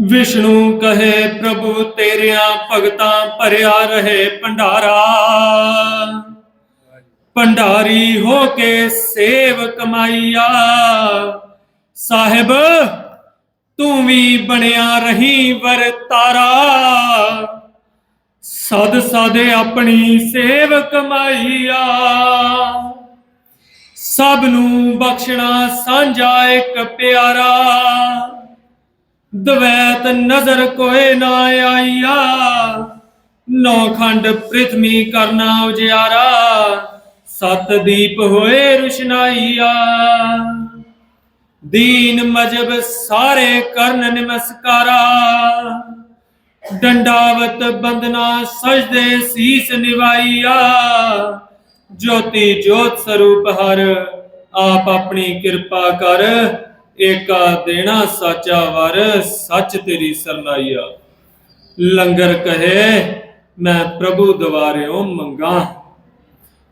ਵਿਸ਼ਨੂੰ ਕਹੇ, ਪ੍ਰਭੂ ਤੇਰਿਆਂ ਭਗਤਾਂ ਭਰਿਆ ਰਹੇ ਭੰਡਾਰਾ। ਭੰਡਾਰੀ ਹੋ ਕੇ ਸੇਵ ਕਮਾਈਆ। ਸਾਹਿਬ, ਤੂੰ ਵੀ ਬਣਿਆ ਰही ਵਰਤਾਰਾ ਸਦ ਸਦੇ ਆਪਣੀ ਸੇਵ ਕਮਾਈਆ। ਸਭ ਨੂੰ ਬਖਸ਼ਣਾ ਸਾਂਝਾ ਇੱਕ ਪਿਆਰਾ। ਦਵੈਤ ਨਜ਼ਰ ਕੋਏ ਨਾ ਆਈਆ। ਨੌਖੰਡ ਪ੍ਰਿਥਵੀ ਕਰਨਾ ਉਜਿਆਰਾ। ਸਤ ਦੀਪ ਹੋਏ ਰੁਸ਼ਨਾਈਆ। ਦੀਨ ਮਜਬ ਸਾਰੇ ਕਰਨ ਨਮਸਕਾਰਾ। ਡੰਡਾਵਤ ਬੰਦਨਾ ਸਜਦੇ ਸੀਸ ਨਿਵਾਈਆ। ਜੋਤੀ ਜੋਤ ਸਰੂਪ ਹਰ ਆਪ ਆਪਣੀ ਕਿਰਪਾ ਕਰ ਏਕਾ ਦੇਣਾ ਸਾਚਾ ਵਰ, ਸੱਚ ਤੇਰੀ ਸਰਨਾਈਆ। ਲੰਗਰ ਕਹੇ, ਮੈਂ ਪ੍ਰਭੂ ਦਵਾਰਿਓ ਮੰਗਾ।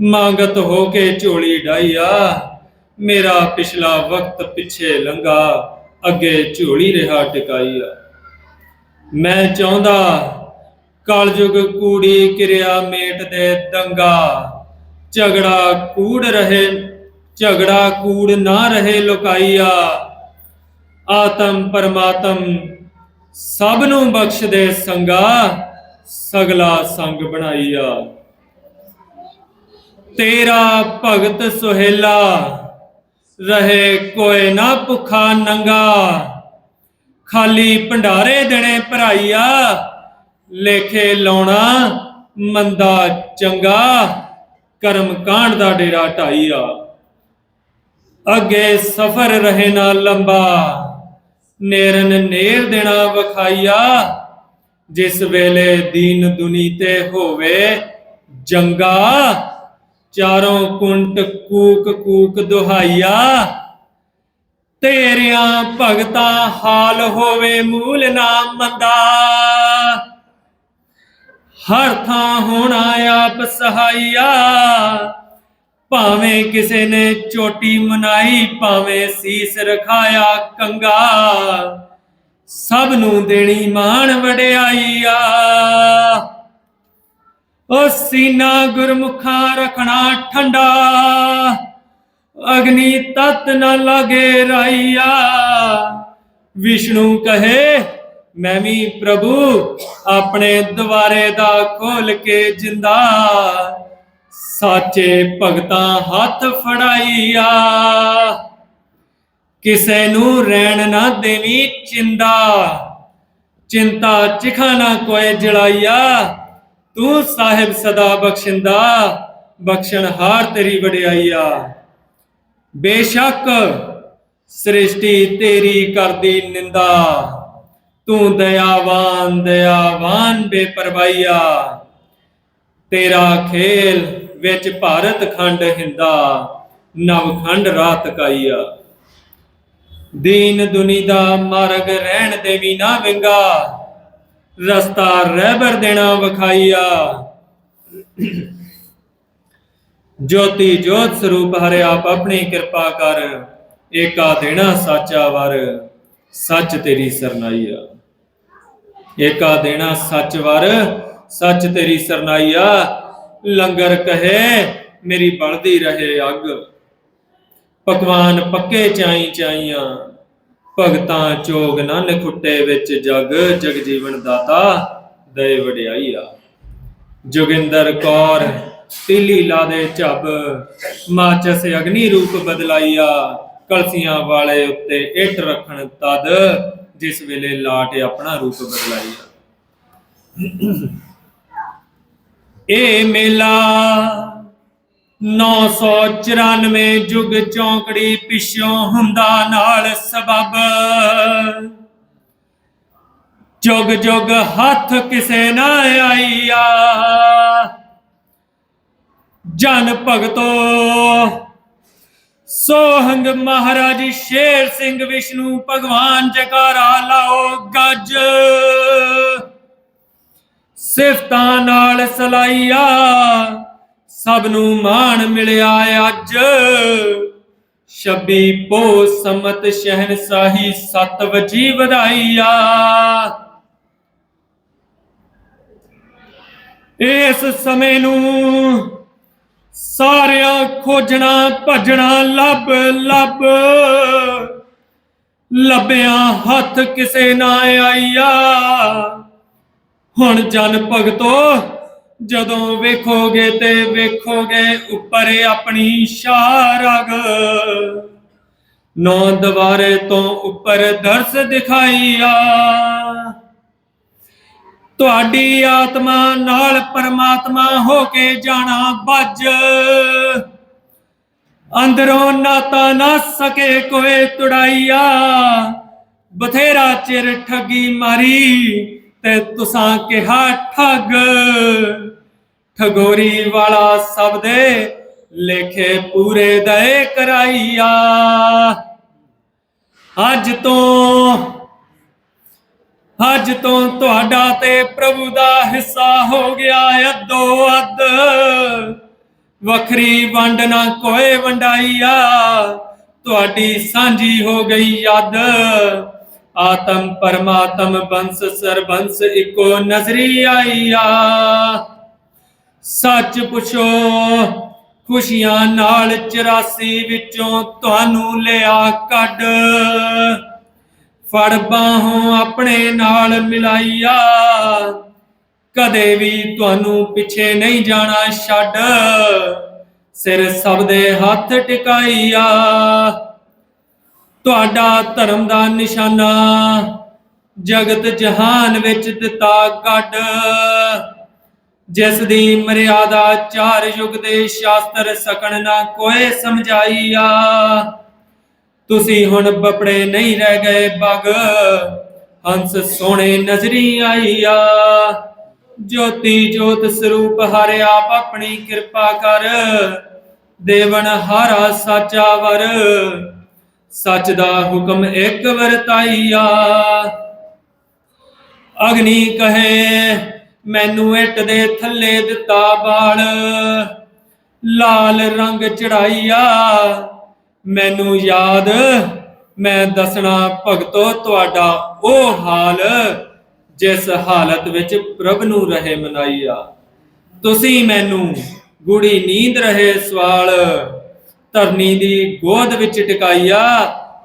ਮੰਗਤ ਹੋ ਕੇ ਝੋਲੀ ਡਾਈਆ ਮੇਰਾ ਪਿਛਲਾ ਵਕਤ ਪਿੱਛੇ ਲੰਗਾ ਅੱਗੇ ਝੋਲੀ ਰਿਹਾ ਟਿਕਾਈਆ। ਮੈਂ ਚਾਹੁੰਦਾ, ਕਲਯੁਗ ਕੂੜੀ ਕਿਰਿਆ ਮੇਟ ਦੇ ਦੰਗਾ। ਝਗੜਾ ਕੂੜ ਰਹੇ, ਝਗੜਾ ਕੂੜ ਨਾ ਰਹੇ ਲੁਕਾਈਆ। ਆਤਮ ਪਰਮਾਤਮ ਸਭ ਨੂੰ ਬਖਸ਼ ਦੇ ਸੰਗਾ, ਸਗਲਾ ਸੰਗ ਬਣਾਈਆ। ਤੇਰਾ ਭਗਤ ਸੁਹੇਲਾ, ਰਹੇ ਕੋਏ ਨਾ ਭੁਖਾ ਨੰਗਾ। ਖਾਲੀ ਭੰਡਾਰੇ ਦੇਣੇ ਭਰਾਈਆ, ਲੇਖੇ ਲਾਉਣਾ ਮੰਦਾ ਚੰਗਾ, ਕਰਮ ਕਾਂਡ ਦਾ ਡੇਰਾ ਢਾਈਆ। ਅੱਗੇ ਸਫਰ ਰਹੇ ਨਾ ਲੰਬਾ। ਨੇਰਨ ਨੇਰ ਦੇਣਾ ਵਖਾਈਆ। ਜਿਸ ਵੇਲੇ ਦੀਨ ਦੁਨੀ ਤੇ ਹੋਵੇ ਜੰਗਾ, ਚਾਰੋਂ ਕੁੰਟ ਕੂਕ ਕੂਕ ਦੁਹਾਈਆ। ਤੇਰਿਆਂ ਭਗਤਾਂ ਹਾਲ ਹੋਵੇ ਮੂਲ ਨਾ ਮੰਦਾ। ਹਰ ਥਾਂ ਹੋਣਾ ਆਪ ਸਹਾਈਆ। ਭਾਵੇਂ ਕਿਸੇ ਨੇ ਚੋਟੀ ਮਨਾਈ, ਭਾਵੇਂ ਸੀਸ ਰਖਾਇਆ ਕੰਗਾ ਸਭ ਨੂੰ ਦੇਣੀ ਮਾਣ ਵਡਿਆਈਆ। ਓ ਸੀਨਾ ਗੁਰਮੁਖਾਂ ਰੱਖਣਾ ਠੰਡਾ, ਅਗਨੀ ਤਤ ਨ ਲਾਗੇ ਰਾਈਆ। ਵਿਸ਼ਨੂੰ ਕਹੇ, ਮੈਂ ਵੀ ਪ੍ਰਭੂ ਆਪਣੇ ਦੁਆਰੇ ਦਾ ਖੋਲ ਕੇ ਜਿੰਦਾ। ਸਾਚੇ ਭਗਤਾਂ ਹੱਥ ਫੜਾਈਆ। ਕਿਸੇ ਨੂੰ ਰਹਿਣ ਨਾ ਦੇਵੀ ਚਿੰਦਾ। ਚਿੰਤਾ ਚਿਖਾ ਨਾ ਕੋਏ ਜਲਾਈਆ। ਤੂੰ ਸਾਹਿਬ ਸਦਾ ਬਖਸ਼ਿੰਦਾ, ਬਖਸ਼ਣ ਹਾਰ ਤੇਰੀ ਵਡਿਆਈਆ। ਬੇਸ਼ੱਕ ਸ੍ਰਿਸ਼ਟੀ ਤੇਰੀ ਕਰਦੀ ਨਿੰਦਾ। ਤੂੰ ਦਇਆਵਾਨ ਦਇਆਵਾਨ ਬੇਪਰਵਾਈਆ ਤੇਰਾ ਖੇਲ ਵਿੱਚ ਭਾਰਤ ਖੰਡ ਹਿੰਦਾ ਨਵਖੰਡ ਰਾਤ ਕਾਈਆ ਦੀਨ ਦੁਨੀ ਦਾ ਮਾਰਗ ਰਹਿਣ ਦੇਵੀ ਨਾ ਵਿੰਗਾ, ਰਸਤਾ ਰਹਿਬਰ ਦੇਣਾ ਵਖਾਈਆ ਜੋਤੀ ਜੋਤ ਸਰੂਪ ਹਰਿ ਆਪ ਆਪਣੀ ਕਿਰਪਾ ਕਰ, ਏਕਾ ਦੇਣਾ ਸਾਚਾ ਵਰ, ਸੱਚ ਤੇਰੀ ਸਰਨਾਈਆ ਏਕਾ ਦੇਣਾ ਸੱਚ ਵਰ, ਸੱਚ ਤੇਰੀ ਸਰਨਾਈਆ ਲੰਗਰ ਕਹੇ, ਮੇਰੀ ਬਲਦੀ ਰਹੇ ਅੱਗ। ਪਕਵਾਨ ਪੱਕੇ ਚਾਈ ਚਾਈਆਂ, ਭਗਤਾਂ ਚੋਗ ਨਨ ਖੁੱਟੇ ਵਿੱਚ ਜਗ ਜਗ ਜੀਵਨ ਦਾਤਾ ਦਇ ਵਡਿਆਈਆ। ਜੋਗਿੰਦਰ ਕੌਰ, ਤੀਲੀ ਲਾ ਦੇ ਝੱਬ, ਮਾਚਸ ਅਗਨੀ ਰੂਪ ਬਦਲਾਈਆ, ਕਲਸੀਆਂ ਵਾਲੇ ਉੱਤੇ ਇੱਟ ਰੱਖਣ ਤਦ, ਜਿਸ ਵੇਲੇ ਲਾਟ ਆਪਣਾ ਰੂਪ ਬਦਲਾਈਆ। ਇਹ ਮੇਲਾ 994 ਜੁਗ ਚੌਂਕੜੀ ਪਿਛੋਂ ਹੁੰਦਾ ਨਾਲ ਸਬਬ। ਜੁਗ ਜੁਗ ਹੱਥ ਕਿਸੇ ਨਾ ਆਈਆ। ਜਨ ਭਗਤੋ, ਸੋਹੰਗ ਮਹਾਰਾਜ ਸ਼ੇਰ ਸਿੰਘ ਵਿਸ਼ਨੂੰ ਭਗਵਾਨ ਜਕਾਰਾ ਲਾਓ ਗੱਜ। ਸਿਫਤਾਂ ਨਾਲ ਸਲਾਈਆ। ਸਭ ਨੂੰ ਮਾਣ ਮਿਲਿਆ ਅੱਜ। ਛੱਬੀ ਪੋ ਸਮਤ ਸ਼ਹਿਨशाही ਸਤ ਵਜੀ ਵਧਾਈਆ। ਇਸ ਸਮੇਂ ਨੂੰ ਸਾਰਿਆਂ ਖੋਜਣਾ, ਭਜਣਾ, ਲੱਭ ਲੱਭ। ਲੱਭਿਆ ਹੱਥ ਕਿਸੇ ਨਾ ਆਈਆ। ਹੁਣ ਜਨ ਭਗਤੋ, ਜਦੋਂ ਵੇਖੋਗੇ ਤੇ ਵੇਖੋਗੇ ਉੱਪਰ ਆਪਣੀ ਸ਼ਾਰਗ ਨੌ ਦਵਾਰੇ ਤੋਂ ਉੱਪਰ ਦਰਸ ਦਿਖਾਈਆ। ਤੁਹਾਡੀ ਆਤਮਾ ਨਾਲ ਪਰਮਾਤਮਾ ਹੋ ਕੇ ਜਾਣਾ ਬੱਜ। ਅੰਦਰੋਂ ਨਾਤਾ ਨਾ ਸਕੇ ਕੋਈ ਤੁੜਾਈਆ। ਬਥੇਰਾ ਚਿਰ ਠੱਗੀ ਮਾਰੀ ਤੇ ਤੁਸਾਂ ਕਿਹਾ, ਠੱਗ। ਠਗੋਰੀ ਵਾਲਾ ਸਭ ਦੇ ਲੇਖੇ ਪੂਰੇ ਦਏ ਕਰਾਈਆ। ਅੱਜ ਤੋਂ ਅੱਜ ਤੋਂ ਤੁਹਾਡਾ ਤੇ ਪ੍ਰਭੂ ਦਾ ਹਿੱਸਾ ਹੋ ਗਿਆ ਅੱਧੋ ਅੱਧ। ਵੱਖਰੀ ਵੰਡ ਨਾ ਕੋਏ ਵੰਡਾਈਆ, ਤੁਹਾਡੀ ਸਾਂਝੀ ਹੋ ਗਈ ਯਾਦ। ਆਤਮ ਪਰਮਾਤਮ ਬੰਸ ਸਰਬੰਸ ਇੱਕੋ ਨਜ਼ਰੀ ਆਈਆ ਸੱਚ ਪੁੱਛੋ, ਖੁਸ਼ੀਆਂ ਨਾਲ 84 ਵਿੱਚੋਂ ਤੁਹਾਨੂੰ ਲਿਆ ਕੱਢ। ਫੜ ਬਾਹੋਂ ਆਪਣੇ ਨਾਲ ਮਿਲਾਈਆ ਕਦੇ ਵੀ ਤੁਹਾਨੂੰ ਪਿੱਛੇ ਨਹੀਂ ਜਾਣਾ ਛੱਡ। ਸਿਰ ਸਭ ਦੇ ਹੱਥ ਟਿਕਾਈਆ ਤੁਹਾਡਾ ਧਰਮ ਦਾ ਨਿਸ਼ਾਨਾ, ਜਗਤ ਜਹਾਨ ਵਿੱਚ ਦਿੱਤਾ ਗੱਡ। ਜਿਸ ਦੀ ਮਰਿਆਦਾ ਚਾਰ ਯੁਗ ਦੇ ਸ਼ਾਸਤਰ ਸਕਣ ਨਾ ਕੋਏ ਸਮਝਾਈਆ। ਤੁਸੀਂ ਹੁਣ ਬਪੜੇ ਨਹੀਂ ਰਹਿ ਗਏ ਬਗ, ਹੰਸ ਸੋਹਣੇ ਨਜ਼ਰੀ ਆਈਆ। ਜੋਤੀ ਜੋਤ ਸਰੂਪ ਹਰਿ ਆਪ ਆਪਣੀ ਕਿਰਪਾ ਕਰ, ਦੇਵਨ ਹਾਰਾ ਸਾਚਾ ਵਰ। ਸੱਚ ਦਾ ਹੁਕਮ ਇੱਕ ਵਰਤਾਈਆ। ਅਗਨੀ ਕਹੇ, ਮੈਨੂੰ ਇੱਟ ਦੇ ਥੱਲੇ ਦਿੱਤਾ ਬਾਲ। ਲਾਲ ਰੰਗ ਚੜਾਈਆ। ਮੈਨੂੰ ਯਾਦ, ਮੈਂ ਦੱਸਣਾ ਭਗਤੋ ਤੁਹਾਡਾ ਉਹ ਹਾਲ, ਜਿਸ ਹਾਲਤ ਵਿੱਚ ਪ੍ਰਭ ਨੂੰ ਰਹੇ ਮਨਾਈਆ। ਤੁਸੀਂ ਮੈਨੂੰ ਗੂੜੀ ਨੀਂਦ ਰਹੇ ਸਵਾਲ। ਧਰਨੀ ਦੀ ਗੋਦ ਵਿੱਚ ਟਿਕਾਈਆ,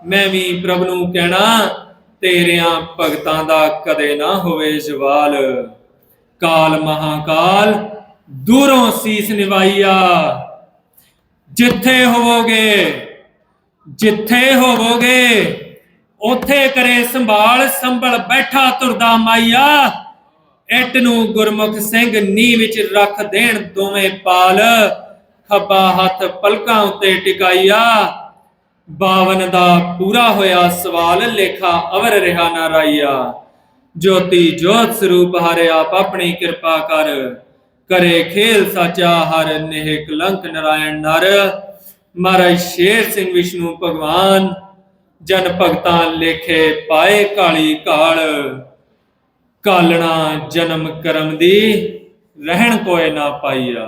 ਮੈਂ ਵੀ ਪ੍ਰਭ ਨੂੰ ਕਹਿਣਾ, ਤੇਰਿਆਂ ਭਗਤਾਂ ਦਾ ਕਦੇ ਨਾ ਹੋਵੇ ਜਵਾਲ। ਕਾਲ ਮਹਾਕਾਲ, ਦੂਰੋਂ ਸੀਸ ਨਿਵਾਈਆ। ਜਿੱਥੇ ਹੋਵੋਗੇ ਜਿੱਥੇ ਹੋਵੋਗੇ, ਉਥੇ ਕਰੇ ਸੰਭਾਲ, ਸੰਭਲ ਬੈਠਾ ਤੁਰਦਾ ਮਾਈਆ। ਇੱਟ ਨੂੰ ਗੁਰਮੁਖ ਸਿੰਘ ਨੀ ਵਿੱਚ ਰੱਖ ਦੇਣ ਦੋਵੇਂ ਪਾਲ। ਖੱਬਾ ਹੱਥ ਪਲਕਾਂ ਉੱਤੇ ਟਿਕਾਈਆ ਬਾਵਨ ਦਾ ਪੂਰਾ ਹੋਇਆ ਸਵਾਲ, ਲੇਖਾ ਅਵਰ ਰਿਹਾ ਨਾ ਰਾਈਆ ਜੋਤੀ ਜੋਤ ਸਰੂਪ ਹਰਿ ਆਪ ਆਪਣੀ ਕਿਰਪਾ ਕਰ। ਕਰੇ ਖੇਲ ਸਾਚਾ ਹਰ ਨੇਹ ਕਲੰਕ ਨਰਾਇਣ ਨਰ। ਮਹਾਰਾਜ ਸ਼ੇਰ ਸਿੰਘ ਵਿਸ਼ਨੂੰ ਭਗਵਾਨ, ਜਨ ਭਗਤਾਂ ਲੇਖੇ ਪਾਏ ਕਾਲੀ ਕਾਲ। ਕਾਲਣਾ ਜਨਮ ਕਰਮ ਦੀ ਰਹਿਣ ਕੋਏ ਨਾ ਪਾਈਆ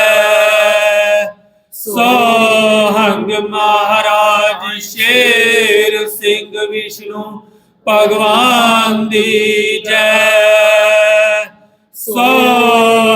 ਸੋਹੰਗ ਮਹਾਰਾਜ ਸ਼ੇਰ ਸਿੰਘ ਵਿਸ਼ਨੂੰ ਭਗਵਾਨ ਦੀ ਜੈ। ਸੋ